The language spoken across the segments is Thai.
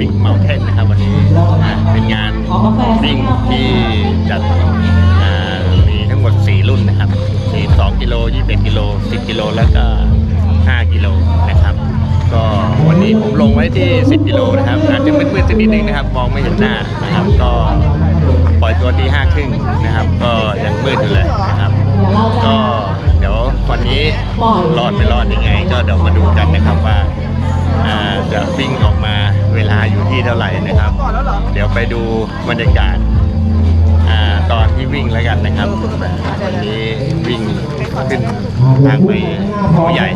บิ๊กเมลเทนนะครับวันนี้เป็นงานวิ่งที่จัดมีทั้งหมด 4 รุ่นนะครับ42กิโล21กิโล10กิโลแล้วก็ 5 กิโลนะครับ ก็วันนี้ผมลงไว้ที่ 10 กิโลนะครับอาจจะมืดๆสักนิดนึงนะครับ มองไม่เห็นหน้านะครับ ก็ปล่อยตัวที่5ครึ่งนะครับ ก็ยังมืดอยู่เลยนะครับ ก็เดี๋ยววันนี้รอดไม่รอดยังไง ก็เดี๋ยวมาดูกันนะครับว่า จะวิ่งออกมาเวลาอยู่ที่เท่าไหร่นะครับ เดี๋ยวไปดูบรรยากาศอ่าตอนที่วิ่งแล้วกันนะครับวันนี้วิ่งขึ้นทางไปเขาใหญ่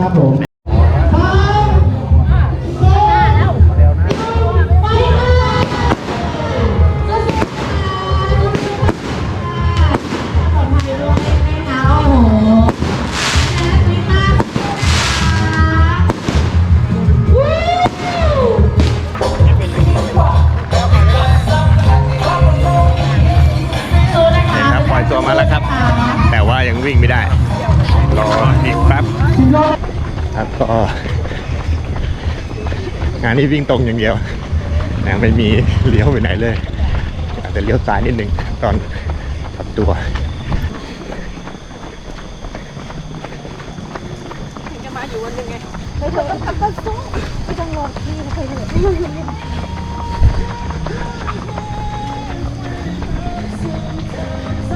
นนี้วิ่งตรงอย่างเดียวนะไม่มีเลี้ยวไปไหนเลยอาจจะเลี้ยวซ้ายนิดนึงตอนขับตัวจะมาอยู่วันหนึ่งไงเธอเธอต้องทำก็สู้ไม่ต้องรอพี่นะเคยเหนื่อย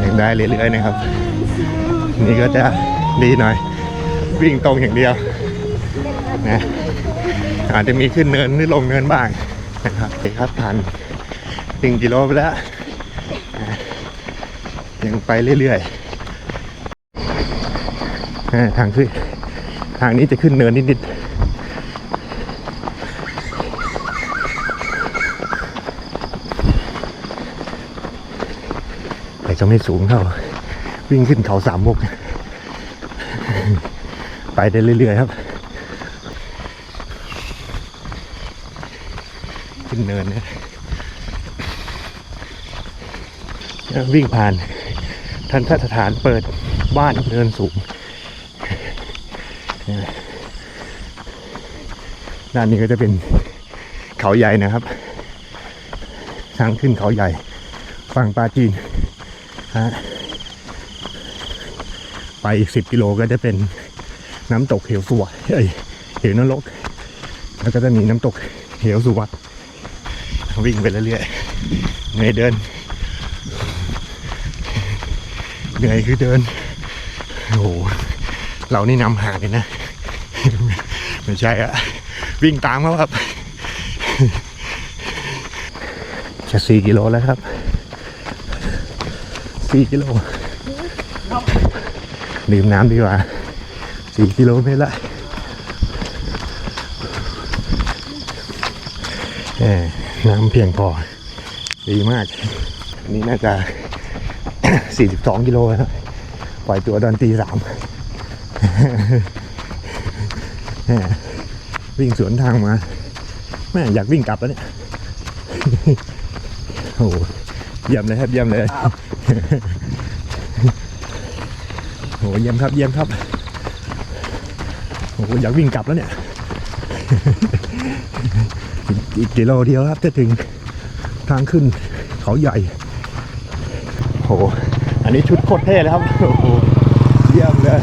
ยังได้เรื่อยๆนะครับ นี่ก็จะดีหน่อย วิ่งตรงอย่างเดียวนะ อาจจะมีขึ้นเนินหรือลงเนินบ้างนะครับโอเครับผ่านหนึ่งกิโลไปแล้วยังไปเรื่อยๆทางขึ้นทางนี้จะขึ้นเนินนิดๆแต่จะไม่สูงเท่า วิ่งขึ้นเขาสามมุก ไปได้เรื่อยๆครับ ขึ้นเนินนะวิ่งผ่านทันทสถานเปิดบ้านเนินสูงด้านนี้ก็จะเป็นเขาใหญ่นะครับ ทางขึ้นเขาใหญ่ ฝั่งปาจีนฮะไปอีกสิบกิโลก็จะเป็นน้ำตกเหวสวเอ้ยเหวนรก แล้วก็จะมีน้ำตกเหวสุวัต วิ่งไปเรื่อยๆเหนื่อยเดิน เหนื่อยคือเดิน โอ้โห เรานี่นำห่างกันนะ ไม่ใช่อะวิ่งตามเขาครับ จะสี่กิโลแล้วครับสี่กิโลดื่มน้ำดีกว่าสี่กิโลเมตรละแหม น้ำเพียงพอ ดีมากนนี้น่าจะ 42 กิโลครับปล่อยตัวตอนตีสามวิ่งสวนทางมา แม่อยากวิ่งกลับแล้วเนี่ย โอ้เยี่ยมเลยครับเยี่ยมเลยโอ้เยี่ยมครับเยี่ยมครับโอ้อยากวิ่งกลับแล้วเนี่ย อีกอีกกิโลเดียวครับจะถึงทางขึ้นเขาใหญ่โหอันนี้ชุดโคตรเท่เลยครับโอ้โหเยี่ยมเลย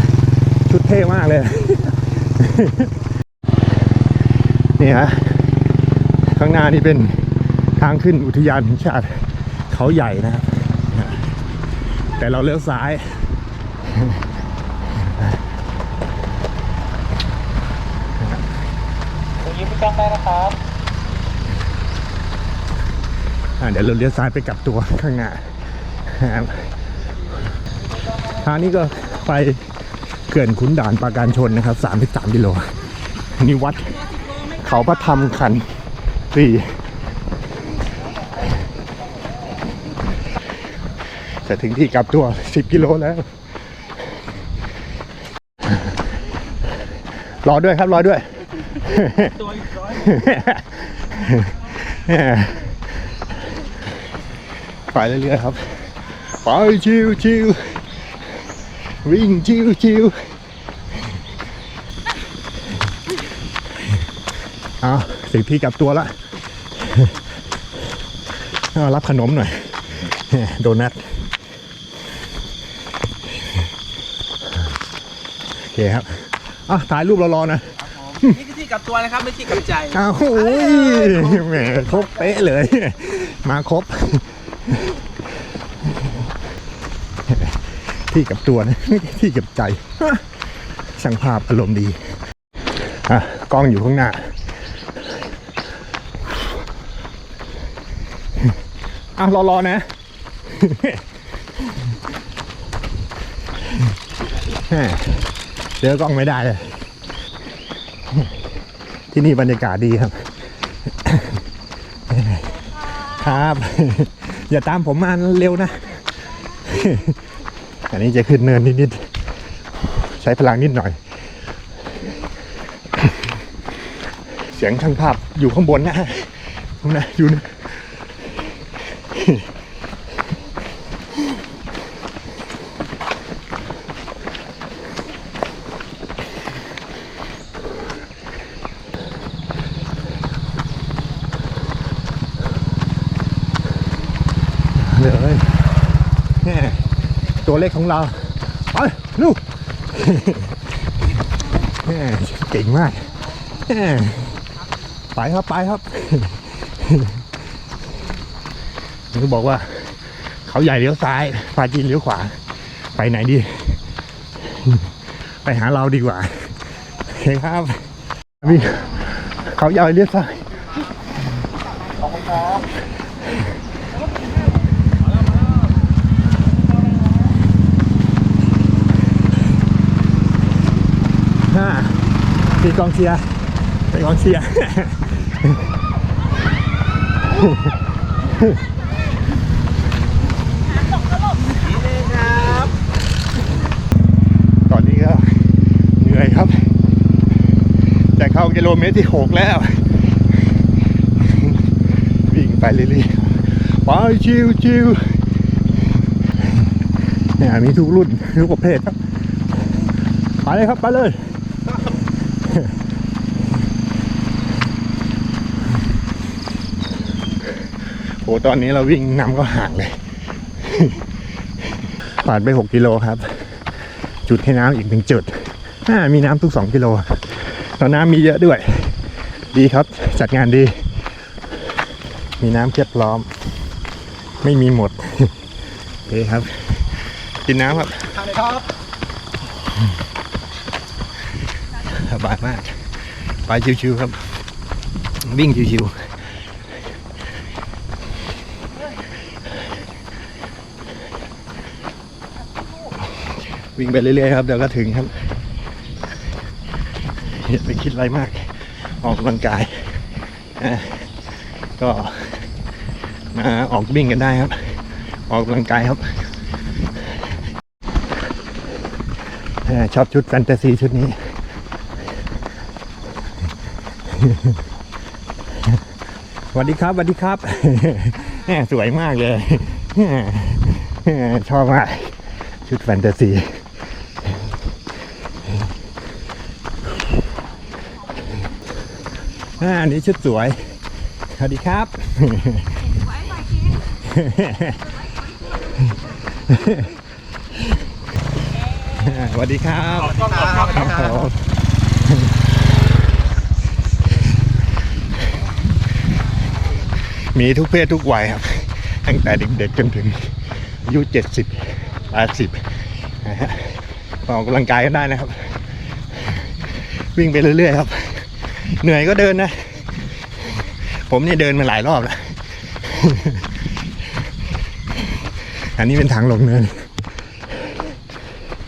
ชุดเท่มากเลย นี่ฮะข้างหน้านี่เป็นทางขึ้นอุทยานแห่งชาติเขาใหญ่นะครับ แต่เราเลี้ยวซ้ายตรงนี้พี่จ้างได้นะครับ เดี๋ยวเราเลี้ยวซ้ายไปกลับตัวข้างหน้าทางนี้ก็ไปเขื่อนขุนด่านปราการชนนะครับ33กิโลอันนี่วัดเขาพระธรรมขันสี่จะถึงที่กลับตัว 10 กิโลแล้ว รอด้วยครับ รอด้วย ตัวอีกร้อย ไปเรื่อยๆครับไปชิวชิววิ่งชิวชิวเอาสิบที่กลับตัวละเอารับขนมหน่อย โดนัทโอเคครับอะถ่ายรูปเรารอๆนะนี่คือที่กลับตัวนะครับ ไม่ที่กลับใจอ้าวโอ้ยแหมครบเป๊ะเลย มาครบ ที่กับตัวนะไม่ใช่ที่กับใจช่างภาพอารมณ์ดีอะกล้องอยู่ข้างหน้า อะรอๆนะแหม่เจอกล้องไม่ได้เลยที่นี่บรรยากาศดีครับ ครับ อย่าตามผมมาเร็วนะ อันนี้จะขึ้นเนินนิดๆใช้พลังนิดหน่อย เสียงช่างภาพอยู่ข้างบนนะฮะนู่นนะอยู่นะเลยแม่ ตัวเล็กของเรา ไปลูกเก่งมาก ไปครับไปครับเขาบอกว่า เขาใหญ่เลี้ยวซ้ายปาจีนเลี้ยวขวา ไปไหนดี ไปหาเราดีกว่าโอเคครับพี่เขาใหญ่เลี้ยวซ้าย ห้า ตีกองเชียร์ตีกองเชียร์ตอนนี้ก็เหนื่อยครับ แต่เข้ากิโลเมตรที่หกแล้ว วิ่งไปเรื่อยๆไปชิวชิวเนี่ยมีทุกรุ่นทุกประเภทครับ ไปเลยครับ ไปเลย โอ้ตอนนี้เราวิ่งนำก็ห่างเลย ผ่านไป 6 กิโลครับ จุดให้น้ำอีกหนึ่งจุดอ่ามีน้ำทุก 2 กิโลแล้วน้ำมีเยอะด้วย ดีครับจัดงานดี มีน้ำเพียบพร้อม ไม่มีหมดโอเคครับ กินน้ำครับทางไหนครับสบายมาก ไปชิวๆครับ วิ่งชิวๆ วิ่งไปเรื่อยๆครับเดี๋ยวก็ถึงครับอย่าไปคิดอะไรมาก ออกกำลังกายก็มาออกวิ่งกันได้ครับ ออกกำลังกายครับชอบชุดแฟนตาซีชุดนี้ สวัสดีครับสวัสดีครับสวยมากเลย ชอบมาก ชุดแฟนตาซี อ่าอันนี้ชุดสวย สวัสดีครับ สวัสดีครับต้องครับครับผมมีทุกเพศทุกวัยครับ ตั้งแต่เด็กๆจนถึงอายุเจ็ดสิบแปดสิบนะฮะออกกำลังกายกันได้นะครับ วิ่งไปเรื่อยๆครับ เหนื่อยก็เดินนะ ผมเนี่ยเดินมาหลายรอบแล้ว อันนี้เป็นทางลงเนิน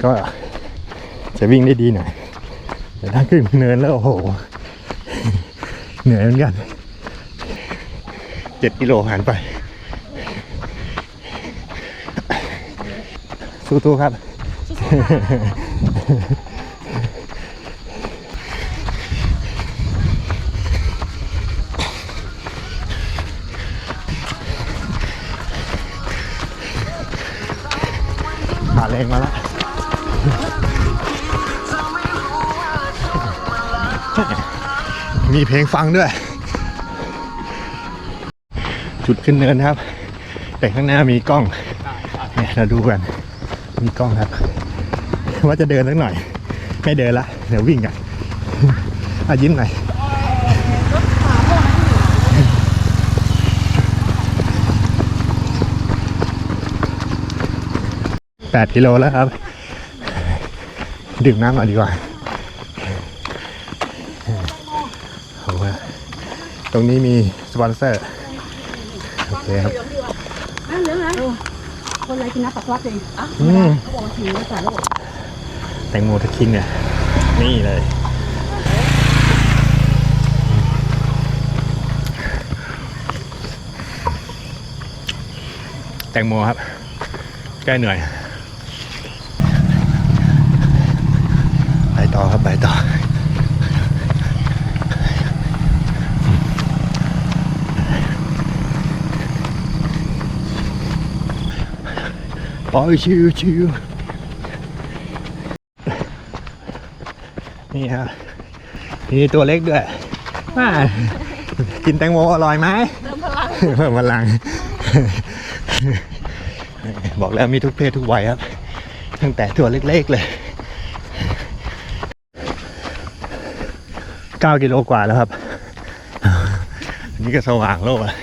ก็จะวิ่งได้ดีหน่อยแต่ถ้าขึ้นเนินแล้วโอ้โห เหนื่อยเหมือนกันเจ็ดกิโลผ่านไป สู้ๆครับ มีเพลงฟังด้วย จุดขึ้นเนินครับ แต่ข้างหน้ามีกล้องเนี่ยเราดูกันมีกล้องครับ ว่าจะเดินสักหน่อย ไม่เดินละเดี๋ยววิ่งกันอายิ้มหน่อยแปดกิโลแล้วครับ ดื่มน้ำก่อนดีกว่า ตรงนี้มีสปอนเซอร์โอเคครับนั่นเรื่องนะคนอะไรกินน้ำปัสสาวะเองอะอืมเขาบอกว่าฉี่ไม่ใส่แล้วบอกแตงโมทะคิงเนี่ยนี่เลยแตงโมครับแก้เหนื่อย ไปต่อครับ ไปต่อ ปล่อยชิวชิวนี่ครับนี่ตัวเล็กด้วยอ่ากินแตงโมอร่อยไหมเติมพลังเพิ่มพลัง บอกแล้วมีทุกเพศทุกวัยครับ ตั้งแต่ตัวเล็กๆเลย 9 กิโลกว่าแล้วครับ อันนี้ก็สว่างโลกแล้ว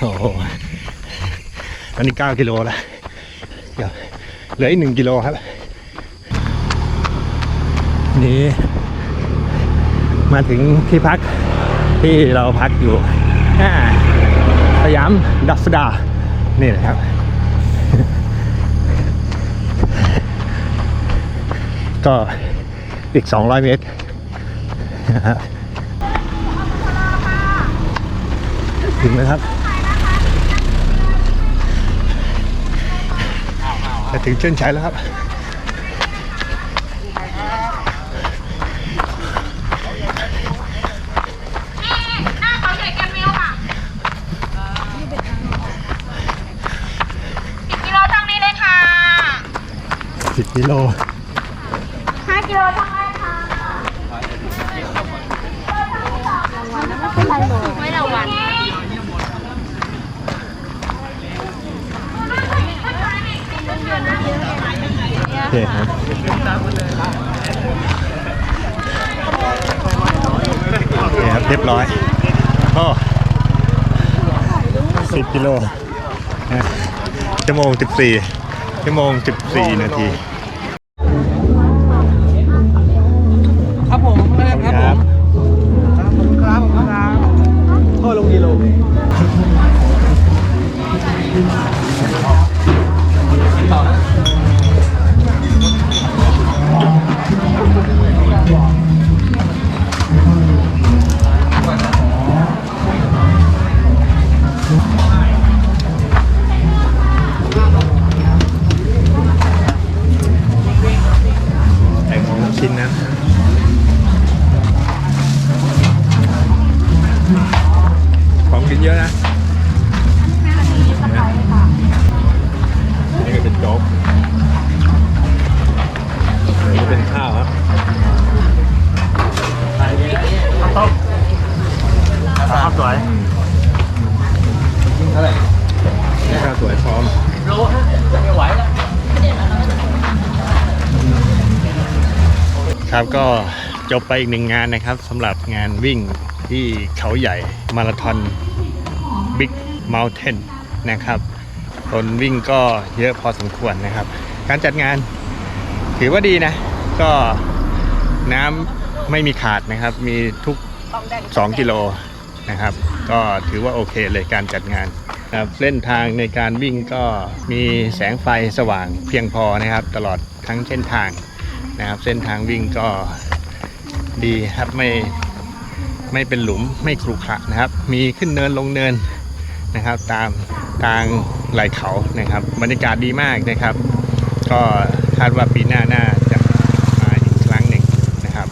โอ้โหตอนนี้ 9 กิโลแล้วเดี๋ยว เหลืออีกหนึ่งกิโลครับ นี่ มาถึงที่พักที่เราพักอยู่สยามดัฟดา นี่นะครับ ก็อีก 200 เมตรนะฮะถึงแล้วครับ ถึงเส้นชัยแล้วครับกิโลทางนี้เลยค่ะ10กิโล5กิโลทางนี้ค่ะไม่รางวัล โอ เคครับโอเคครับเรียบร้อยก็สิบกิโลชั่วโมงสิบสี่ชั่วโมงสิบสี่นาที สวยเท่าไหร่ข้าสวยพร้อมโลฮะไม่ไหวแล้วครับก็จบไปอีกหนึ่งงานนะครับสำหรับงานวิ่งที่เขาใหญ่มาราธอนบิ๊กเม t เทนนะครับคนวิ่งก็เยอะพอสมควรนะครับ การจัดงานถือว่าดีนะ ก็น้ำไม่มีขาดนะครับ มีทุก 2 กิโล นะครับ ก็ถือว่าโอเคเลยการจัดงานนะครับเส้นทางในการวิ่งก็มีแสงไฟสว่างเพียงพอนะครับ ตลอดทั้งเส้นทางนะครับ เส้นทางวิ่งก็ดีครับไม่ไม่เป็นหลุมไม่ขรุขระนะครับ มีขึ้นเนินลงเนินนะครับ ตามทางไหลเขานะครับ บรรยากาศดีมากนะครับ ก็คาดว่าปีหน้าน่าจะมาอีกครั้งหนึ่งนะครับ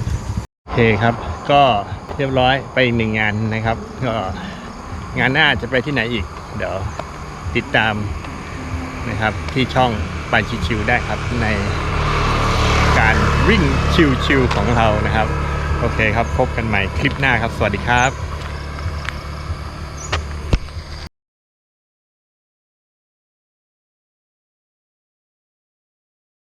โอเคครับก็ เรียบร้อยไปอีกหนึ่งงานนะครับก็งานหน้าจะไปที่ไหนอีก เดี๋ยวติดตามนะครับที่ช่องไปชิวๆได้ครับในการวิ่งชิวๆของเรานะครับ โอเคครับ พบกันใหม่คลิปหน้าครับ สวัสดีครับ